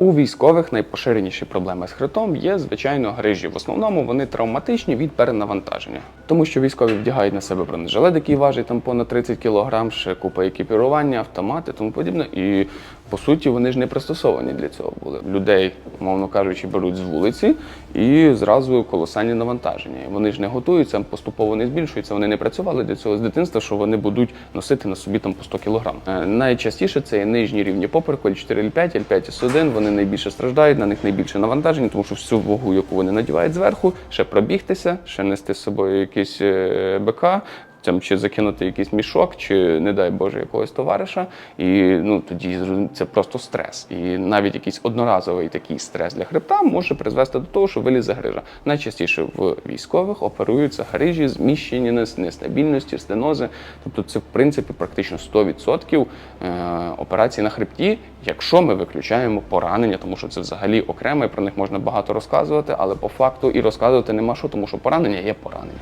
У військових найпоширеніші проблеми з хребтом є, звичайно, грижі. В основному вони травматичні від перенавантаження, тому що військові вдягають на себе бронежилет, який важить там понад 30 кг, ще купа екіпірування, автомати, тому подібне. І по суті вони ж не пристосовані для цього були. Людей, мовно кажучи, беруть з вулиці і зразу колосальні навантаження. Вони ж не готуються, поступово не збільшуються. Вони не працювали для цього з дитинства, що вони будуть носити на собі там по 100 кг. Е, Найчастіше це нижні рівні попереку, L4, L5, L5, S1. Вони найбільше страждають, на них найбільше навантаження, тому що всю вагу, яку вони надівають зверху, ще пробігтися, ще нести з собою якийсь е, БК, там чи закинути якийсь мішок, чи не дай Боже якогось товариша, і ну тоді це просто стрес. І навіть якийсь одноразовий такий стрес для хребта може призвести до того, що вилізе грижа. Найчастіше в військових оперуються грижі, зміщені нес- нестабільності, стенози. Тобто, це в принципі практично 100% е, операцій на хребті, якщо ми виключаємо поранення, тому що це взагалі окремо, і про них можна багато розказувати, але по факту і розказувати нема що, тому що поранення є поранення.